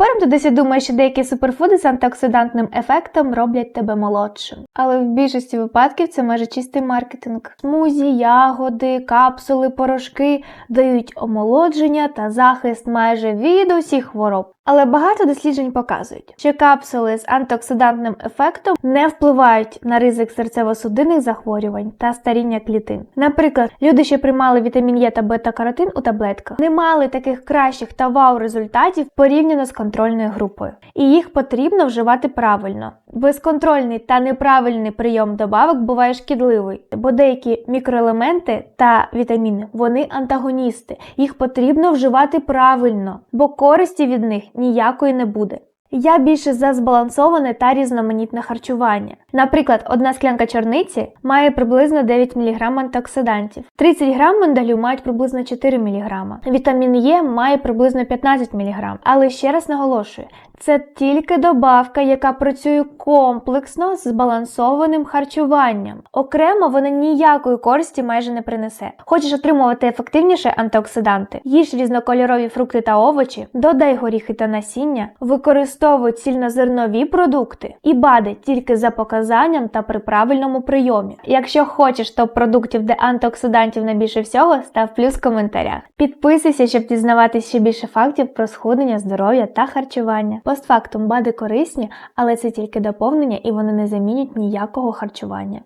Спорим, ти досі думаєш, що деякі суперфуди з антиоксидантним ефектом роблять тебе молодшим. Але в більшості випадків це майже чистий маркетинг. Смузі, ягоди, капсули, порошки дають омолодження та захист майже від усіх хвороб. Але багато досліджень показують, що капсули з антиоксидантним ефектом не впливають на ризик серцево-судинних захворювань та старіння клітин. Наприклад, люди, що приймали вітамін Е та бета-каротин у таблетках, не мали таких кращих та вау результатів порівняно з контрольною групою. І їх потрібно вживати правильно. Безконтрольний та неправильний прийом добавок буває шкідливий, бо деякі мікроелементи та вітаміни вони антагоністи. Їх потрібно вживати правильно, бо користі від них ніякої не буде. Я більше за збалансоване та різноманітне харчування. Наприклад, одна склянка чорниці має приблизно 9 мг антиоксидантів, 30 г миндалю мають приблизно 4 мг, вітамін Е має приблизно 15 мг. Але ще раз наголошую, це тільки добавка, яка працює комплексно з збалансованим харчуванням. Окремо вона ніякої користі майже не принесе. Хочеш отримувати ефективніше антиоксиданти? Їж різнокольорові фрукти та овочі, додай горіхи та насіння, використовуй цільнозернові продукти і БАДи тільки за показанням та при правильному прийомі. Якщо хочеш топ продуктів, де антиоксидантів найбільше всього, став плюс в коментарях. Підписуйся, щоб дізнаватися ще більше фактів про схуднення, здоров'я та харчування. Постфактум БАДи корисні, але це тільки доповнення і вони не замінять ніякого харчування.